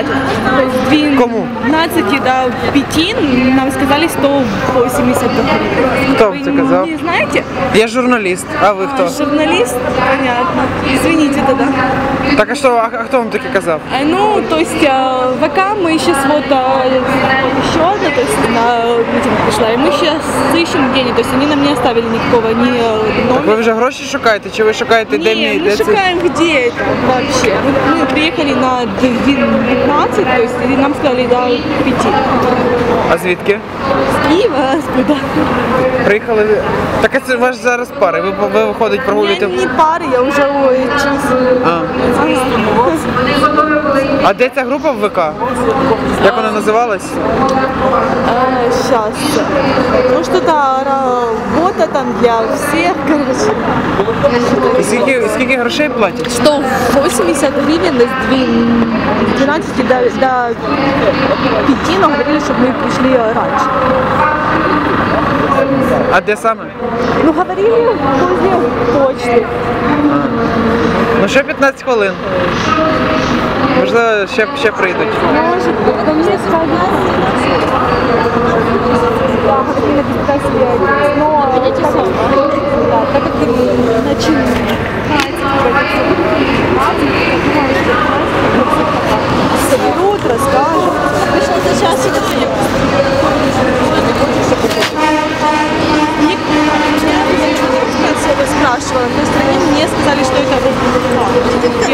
платят. То есть 12 Кому? до 5 нам сказали 180 гривен. Кто Вы це казав? не знаете? Я журналіст, а ви хто? А, Журналист? Понятно. Извините тогда. Так а що, а, а хто вам таке казав? А, Ну, то есть э, ВК мы сейчас вот э, еще одна, то есть на митинг пришла, и мы сейчас ищем денег, то есть они нам не оставили никакого ни э, Так ви номера. вже гроші шукаєте, чи ви шукаєте, де Не, мій, мы де це? шукаем, где это вообще. Мы, мы приехали на 12, то есть и нам сказали до 5. А звідки? З Києва, з откуда? Приїхали. Так а це ваш зараз пари. Ви, ви виходить, Я прогулюєте. не пара, я уже ой, час. А. а де ця група в ВК? Як вона називалась? сейчас. Ну что-то работа там для всех, короче. І скільки, скільки грошей платять? 180 гривен с две- 12 до, до 5, но говорили, чтобы мы пришли раньше. А де саме? Ну, говорили возле почты. Ну ще 15 хвилин. Можливо, ще, ще прийдуть. Так как, как начали соберут, расскажут. Обычно сейчас Я всех спрашивала, то есть они мне сказали, что это где